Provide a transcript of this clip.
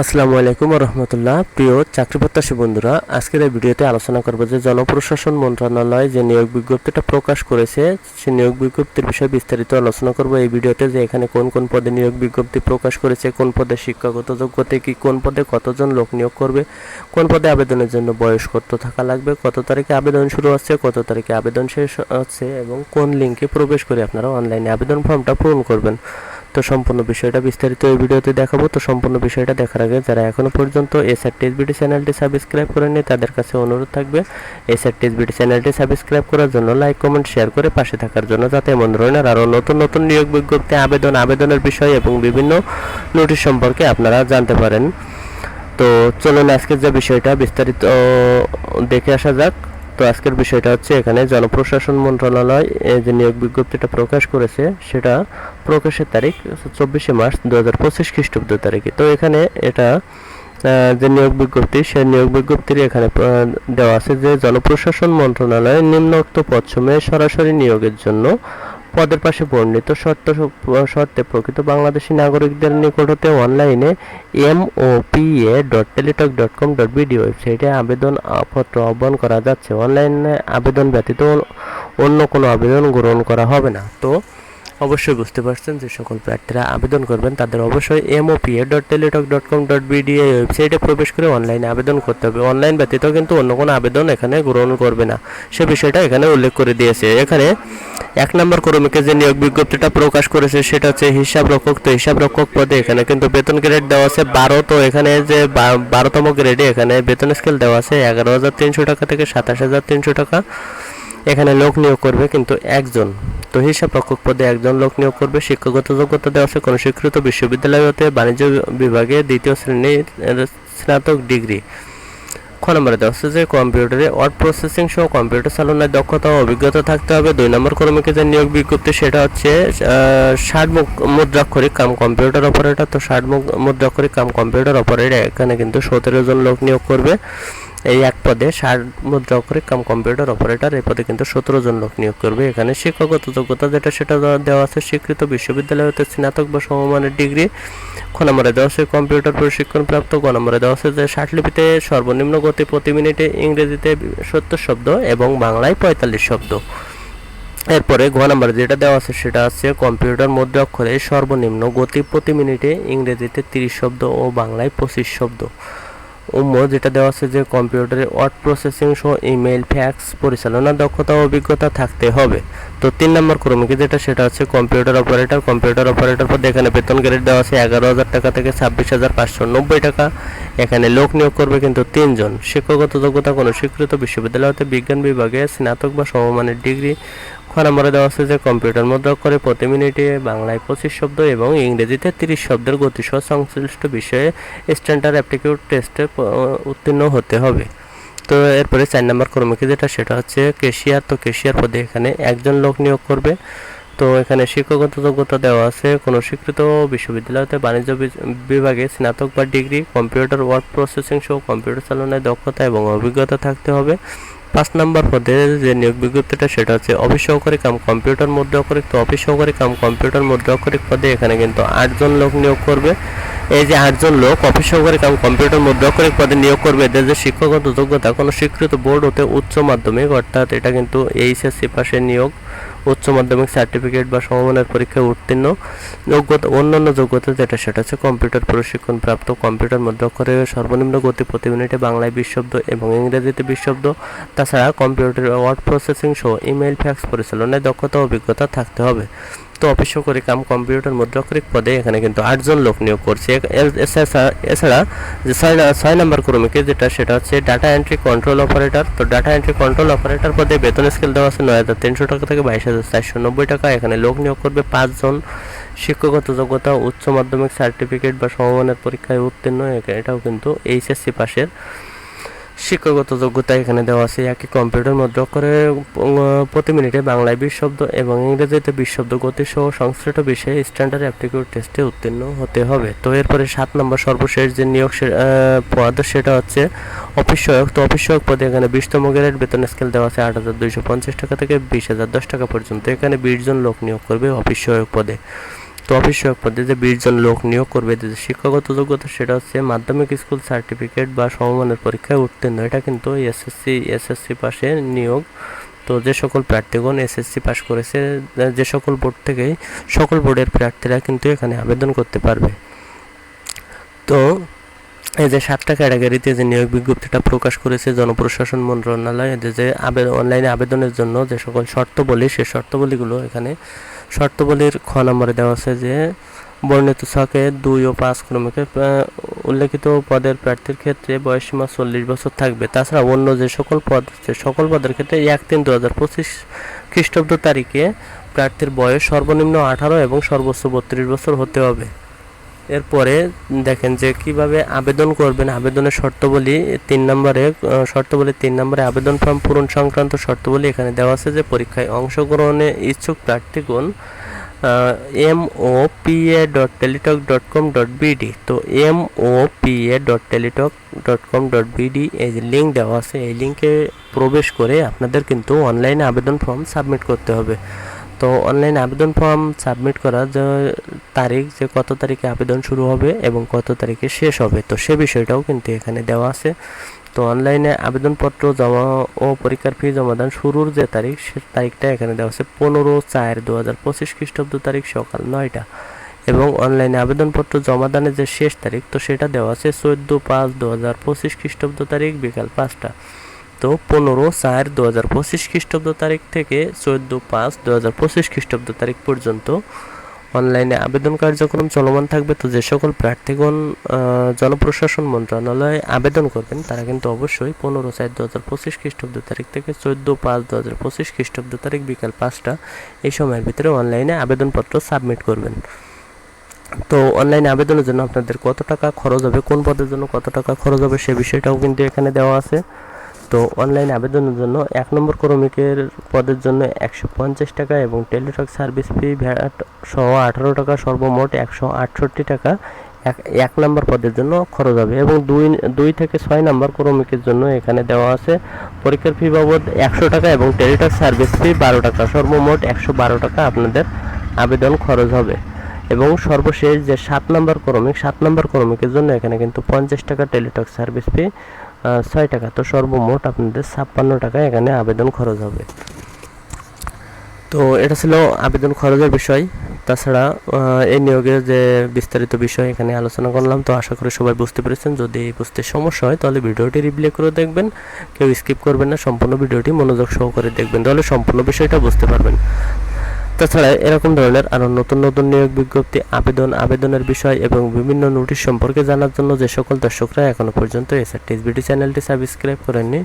আসসালামু আলাইকুম রহমতুল্লাহ। প্রিয় চাকরি প্রত্যাশী বন্ধুরা, আজকের এই ভিডিওতে আলোচনা করব যে জনপ্রশাসন মন্ত্রণালয় যে নিয়োগ বিজ্ঞপ্তিটা প্রকাশ করেছে সেই নিয়োগ বিজ্ঞপ্তির বিষয়ে বিস্তারিত আলোচনা করব। এই ভিডিওতে যে এখানে কোন কোন পদে নিয়োগ বিজ্ঞপ্তি প্রকাশ করেছে, কোন পদে শিক্ষাগত যোগ্যতা কি, কোন পদে কতজন লোক নিয়োগ করবে, কোন পদে আবেদনের জন্য বয়স কত থাকা লাগবে, কত তারিখে আবেদন শুরু হচ্ছে, কত তারিখে আবেদন শেষ হচ্ছে এবং কোন লিঙ্কে প্রবেশ করে আপনারা অনলাইনে আবেদন ফর্মটা পূরণ করবেন। তো সম্পূর্ণ বিষয়টা বিস্তারিত এই ভিডিওতে দেখাবো। তো সম্পূর্ণ বিষয়টা দেখার আগে যারা এখনও পর্যন্ত এসআর টিএসবিটি চ্যানেলটি সাবস্ক্রাইব করেননি, তাদের কাছে অনুরোধ থাকবে, এসআর টিএসবিটি চ্যানেলটি সাবস্ক্রাইব করার জন্য লাইক, কমেন্ট, শেয়ার করে পাশে থাকার জন্য যাতে এমন ধরনের আরও নতুন নতুন নিয়োগ বিজ্ঞপ্তি, আবেদন, আবেদনের বিষয় এবং বিভিন্ন নোটিশ সম্পর্কে আপনারা জানতে পারেন। তো চলুন আজকের যে বিষয়টা বিস্তারিত দেখে আসা যাক। তো আজকের বিষয়টা হচ্ছে এখানে জনপ্রশাসন মন্ত্রণালয় যে নিয়োগ বিজ্ঞপ্তিটা প্রকাশ করেছে, সেটা প্রকাশের তারিখ চব্বিশে মার্চ দু হাজার পঁচিশ খ্রিস্টাব্দ তারিখে। তো এখানে এটা যে নিয়োগ বিজ্ঞপ্তি সেই নিয়োগ বিজ্ঞপ্তির এখানে দেওয়া আছে যে জনপ্রশাসন মন্ত্রণালয় নিম্নোক্ত পদসমূহে সরাসরি নিয়োগের জন্য পদের পাশে বর্ণিত শর্ত শর্তে প্রকৃত বাংলাদেশি নাগরিকদের নিকট হতে অনলাইনে M O P A dot Teletalk dot com dot BD ওয়েবসাইটে আবেদন পত্র আহ্বান করা যাচ্ছে। অনলাইনে আবেদন ব্যতীত অন্য কোনো আবেদন গ্রহণ করা হবে না। তো অবশ্যই বুঝতে পারছেন যে সকল প্রার্থীরা আবেদন করবেন, তাদের অবশ্যই MOPA dot Teletalk dot com dot BD এই ওয়েবসাইটে প্রবেশ করে অনলাইনে আবেদন করতে হবে। অনলাইন ব্যতীত কিন্তু অন্য কোনো আবেদন এখানে গ্রহণ করবে না। সে বিষয়টা এখানে উল্লেখ করে দিয়েছে। এখানে এক নম্বর কর্মীকে যে নিয়োগ বিজ্ঞপ্তিটা প্রকাশ করেছে, সেটা হচ্ছে হিসাব রক্ষক। তো হিসাব রক্ষক পদে এখানে কিন্তু বেতন গ্রেড দেওয়া আছে বারো। তো এখানে যে বারোতম গ্রেডে এখানে বেতন স্কেল দেওয়া আছে এগারো হাজার তিনশো টাকা থেকে সাতাশ হাজার তিনশো টাকা। এখানে লোক নিয়োগ করবে কিন্তু একজন। তো হিসাব রক্ষক পদে একজন লোক নিয়োগ করবে শিক্ষাগত যোগ্যতা দেওয়া আছে কোনো স্বীকৃত বিশ্ববিদ্যালয় হতে বাণিজ্য বিভাগে দ্বিতীয় শ্রেণির স্নাতক ডিগ্রি। খ নম্বরে দেওয়া হচ্ছে যে, কম্পিউটারে ওয়ার্ড প্রসেসিং সহ কম্পিউটার চালনায় দক্ষতা ও অভিজ্ঞতা থাকতে হবে। দুই নম্বর কর্মীকে যে নিয়োগ বিজ্ঞপ্তি, সেটা হচ্ছে ষাট মুদ্রাক্ষরিক কাম কম্পিউটার অপারেটর। তো ষাট মুদ্রাক্ষরিক কাম কম্পিউটার অপারেটর, এখানে কিন্তু সতেরো জন লোক নিয়োগ করবে। এই এক পদে ষাট মুদ্রাক্ষরিক কাম কম্পিউটার অপারেটর, এই পদে কিন্তু সতেরো জন লোক নিয়োগ করবে। এখানে শিক্ষাগত যোগ্যতা যেটা সেটা দেওয়া- আছে, স্বীকৃত বিশ্ববিদ্যালয় হতে স্নাতক বা সমমানের ডিগ্রি। খ নম্বরে দেওয়া আছে কম্পিউটার প্রশিক্ষণ প্রাপ্ত। গ নম্বরে দেওয়া আছে যে ষাটলিপিতে সর্বনিম্ন গতি প্রতি মিনিটে ইংরেজিতে সত্তর শব্দ এবং বাংলায় পঁয়তাল্লিশ শব্দ। এরপরে ঘ নম্বরে যেটা দেওয়া আছে সেটা আছে কম্পিউটার মধ্যে অক্ষরে সর্বনিম্ন গতি প্রতি মিনিটে ইংরেজিতে তিরিশ শব্দ ও বাংলায় পঁচিশ শব্দ। উম্ম, যেটা দেওয়া আছে যে কম্পিউটারে ওয়ার্ড প্রসেসিং সহ ইমেল ফ্যাক্স পরিচালনার দক্ষতা ও অভিজ্ঞতা থাকতে হবে। তো তিন নম্বর ক্রমিকে যেটা, সেটা হচ্ছে কম্পিউটার অপারেটর। কম্পিউটার অপারেটর পদে এখানে বেতন গ্রেড দেওয়া আছে এগারো হাজার টাকা থেকে ছাব্বিশ হাজার পাঁচশো নব্বই টাকা। এখানে লোক নিয়োগ করবে কিন্তু তিনজন। শিক্ষাগত যোগ্যতা কোনো স্বীকৃত বিশ্ববিদ্যালয় হতে বিজ্ঞান বিভাগে স্নাতক বা সমমানের ডিগ্রি খ নম্বরে দেওয়া আছে যে, কম্পিউটার মুদ্রা করে প্রতি মিনিটে বাংলায় পঁচিশ শব্দ এবং ইংরেজিতে তিরিশ শব্দের গতিসহ সংশ্লিষ্ট বিষয়ে স্ট্যান্ডার্ড অ্যাপটিকিউড টেস্টে উত্তীর্ণ হতে হবে। তো এরপরে চার নম্বর কর্মীকে যেটা, সেটা হচ্ছে কেশিয়ার তো কেশিয়ার পদে এখানে একজন লোক নিয়োগ করবে। তো এখানে শিক্ষাগত যোগ্যতা দেওয়া আছে। কোনো স্বীকৃত বিশ্ববিদ্যালয়তে বাণিজ্য বিভাগে স্নাতক বা ডিগ্রি, কম্পিউটার ওয়ার্ড প্রসেসিং সহ কম্পিউটার চালনায় দক্ষতা এবং অভিজ্ঞতা থাকতে হবে। পাঁচ নম্বর পদে যে নিয়োগ বিজ্ঞপ্তিটা, সেটা হচ্ছে অফিস সহকারী কাম কম্পিউটার মধ্যে অক্ষরিক তো অফিস সহকারী কাম কম্পিউটার মধ্যে অকরিক পদে এখানে কিন্তু আটজন লোক নিয়োগ করবে। এই যে আটজন লোক অফিস সহকারী কাম কম্পিউটার মধ্যে অকরিক পদে নিয়োগ করবে, এদের যে শিক্ষাগত যোগ্যতা, কোনো স্বীকৃত বোর্ড হতে উচ্চ মাধ্যমিক, অর্থাৎ এটা কিন্তু এইচএসসি পাশে নিয়োগ। উচ্চ মাধ্যমিক সার্টিফিকেট বা সমমানের পরীক্ষায় উত্তীর্ণ যোগ্যতা, অন্যান্য যোগ্যতা যেটা সেটা হচ্ছে কম্পিউটার প্রশিক্ষণ প্রাপ্ত। কম্পিউটার মধ্যক্ষরে সর্বনিম্ন গতি প্রতি মিনিটে বাংলায় বিশ শব্দ এবং ইংরেজিতে বিশ শব্দ। তাছাড়া কম্পিউটার ওয়ার্ড প্রসেসিং সহ ইমেল ফ্যাক্স পরিচালনায় দক্ষতা অভিজ্ঞতা থাকতে হবে। তো অফিস করে কাম কম্পিউটার মুদ্রাক্ষরিক পদে এখানে কিন্তু আটজন লোক নিয়োগ করছে। এছাড়া যে ছয় ছয় নম্বর কর্মীকে যেটা, সেটা হচ্ছে ডাটা এন্ট্রি কন্ট্রোল অপারেটর তো ডাটা এন্ট্রি কন্ট্রোল অপারেটর পদে বেতন স্কেল দেওয়া আছে নয় হাজার তিনশো টাকা থেকে বাইশ হাজার চারশো নব্বই টাকা। এখানে লোক নিয়োগ করবে পাঁচজন। শিক্ষাগত যোগ্যতা, উচ্চ মাধ্যমিক সার্টিফিকেট বা সমমানের পরীক্ষায় উত্তীর্ণ। এটাও কিন্তু এইচএসসি পাশের। শিক্ষাগত যোগ্যতা এখানে দেওয়া আছে। একই কম্পিউটার মুদ্রা করে প্রতি মিনিটে বাংলায় বিশ শব্দ এবং ইংরেজিতে বিশ শব্দ গতি সহ সংশ্লিষ্ট বিষয়ে স্ট্যান্ডার্ড অ্যাপটিকিউড টেস্টে উত্তীর্ণ হতে হবে। তো এরপরে সাত নম্বর সর্বশেষ যে নিয়োগ পদ, সেটা হচ্ছে অফিস সহায়ক। তো অফিস সহায়ক পদে এখানে বিশতম গ্রেড বেতন স্কেল দেওয়া আছে আট হাজার দুইশো পঞ্চাশ টাকা থেকে বিশ হাজার দশ টাকা পর্যন্ত। এখানে বিশ জন লোক নিয়োগ করবে অফিস সহায়ক পদে। তো অফিস সহায়ক পদে যে বিশ জন লোক নিয়োগ করবে, যে শিক্ষাগত যোগ্যতা, সেটা হচ্ছে মাধ্যমিক স্কুল সার্টিফিকেট বা সমমানের পরীক্ষায় উত্তীর্ণ। এটা কিন্তু এসএসসি এসএসসি পাশে নিয়োগ। তো যে সকল প্রার্থীগণ এসএসসি পাস করেছে যে সকল বোর্ড থেকে সকল বোর্ডের প্রার্থীরা কিন্তু এখানে আবেদন করতে পারবে। তো এই যে সাতটা ক্যাটাগরিতে যে নিয়োগ বিজ্ঞপ্তিটা প্রকাশ করেছে জনপ্রশাসন মন্ত্রণালয়, এদের যে আবেদন, অনলাইনে আবেদনের জন্য যে সকল শর্তাবলী সেই শর্তাবলীগুলো এখানে শর্তাবলীর খ নম্বরে দেওয়া আছে যে, বর্ণিত ছকে দুই ও পাঁচ ক্রমিকে উল্লেখিত পদের প্রার্থীর ক্ষেত্রে বয়সসীমা চল্লিশ বছর থাকবে। তাছাড়া অন্য যে সকল পদ আছে সকল পদের ক্ষেত্রে এক তিন দু হাজার পঁচিশ খ্রিস্টাব্দ তারিখে প্রার্থীর বয়স সর্বনিম্ন আঠারো এবং সর্বোচ্চ বত্রিশ বছর হতে হবে। এরপরে দেখেন যে কীভাবে আবেদন করবেন, আবেদনের শর্তাবলী তিন নম্বরে শর্তাবলী তিন নম্বরে আবেদন ফর্ম পূরণ সংক্রান্ত শর্তাবলী এখানে দেওয়া আছে যে পরীক্ষায় অংশগ্রহণে ইচ্ছুক প্রার্থীগণ M O P A dot Teletalk dot com dot BD তো M O P A dot Teletalk dot com dot BD এই যে লিঙ্ক দেওয়া আছে, এই লিঙ্কে প্রবেশ করে আপনাদের কিন্তু অনলাইনে আবেদন ফর্ম সাবমিট করতে হবে। তো অনলাইন আবেদন ফর্ম সাবমিট করার যে তারিখ, যে কত তারিখে আবেদন শুরু হবে এবং কত তারিখে শেষ হবে, তো সে বিষয়টাও কিন্তু এখানে দেওয়া আছে। তো অনলাইনে আবেদনপত্র জমা ও পরীক্ষার ফি জমাদান শুরুর যে তারিখ, সে তারিখটা এখানে দেওয়া আছে পনেরো চার দু হাজার পঁচিশ খ্রিস্টাব্দ তারিখ সকাল নয়টা। এবং অনলাইনে আবেদনপত্র জমাদানের যে শেষ তারিখ, তো সেটা দেওয়া আছে চোদ্দ পাঁচ দু হাজার পঁচিশ খ্রিস্টাব্দ তারিখ বিকাল পাঁচটা। তো পনেরো চার দু হাজার পঁচিশ খ্রিস্টাব্দ তারিখ থেকে চোদ্দ পাঁচ দু হাজার পঁচিশ খ্রিস্টাব্দ তারিখ পর্যন্ত অনলাইনে আবেদন কার্যক্রম চলমান থাকবে। তো যে সকল প্রার্থীগণ জনপ্রশাসন মন্ত্রণালয়ে আবেদন করবেন, তারা কিন্তু অবশ্যই পনেরো চার দু হাজার পঁচিশ খ্রিস্টাব্দ তারিখ থেকে চোদ্দ পাঁচ দু হাজার পঁচিশ খ্রিস্টাব্দ তারিখ বিকাল পাঁচটা এই সময়ের ভিতরে অনলাইনে আবেদনপত্র সাবমিট করবেন। তো অনলাইনে আবেদনের জন্য আপনাদের কত টাকা খরচ হবে, কোন পদের জন্য কত টাকা খরচ হবে সে বিষয়টাও কিন্তু এখানে দেওয়া আছে। তো অনলাইন আবেদনের জন্য এক নম্বর ক্রমিকের পদের জন্য একশো পঞ্চাশ টাকা এবং টেলিটক সার্ভিস ফি ভ্যাট সহ আঠারো টাকা, সর্বমোট একশো আটষট্টি টাকা এক এক নম্বর পদের জন্য খরচ হবে এবং দুই দুই থেকে ছয় নম্বর ক্রমিকের জন্য এখানে দেওয়া আছে পরীক্ষার ফি বাবদ একশো টাকা এবং টেলিটক সার্ভিস ফি বারো টাকা, সর্বমোট একশো বারো টাকা আপনাদের আবেদন খরচ হবে। এবং সর্বশেষ যে সাত নম্বর ক্রমিক, সাত নম্বর ক্রমিকের জন্য এখানে কিন্তু পঞ্চাশ টাকা টেলিটক সার্ভিস ফি ছয় টাকা। তো সর্বমোট আপনাদের ছাপ্পান্ন টাকা এখানে আবেদন খরচ হবে। তো এটা ছিল আবেদন খরচের বিষয়। তাছাড়া এই নিয়োগের যে বিস্তারিত বিষয় এখানে আলোচনা করলাম। তো আশা করি সবাই বুঝতে পেরেছেন। যদি বুঝতে সমস্যা হয়, তাহলে ভিডিওটি রিপ্লে করে দেখবেন। কেউ স্কিপ করবেন না, সম্পূর্ণ ভিডিওটি মনোযোগ সহকারে দেখবেন। তাহলে সম্পূর্ণ বিষয়টা বুঝতে পারবেন। তাছাড়া এরকম ধরনের আরও নতুন নতুন নিয়োগ বিজ্ঞপ্তি, আবেদন, আবেদনের বিষয় এবং বিভিন্ন নোটিশ সম্পর্কে জানার জন্য যে সকল দর্শকরা এখনও পর্যন্ত এসআরটিএস ভিডিও চ্যানেলটি সাবস্ক্রাইব করেননি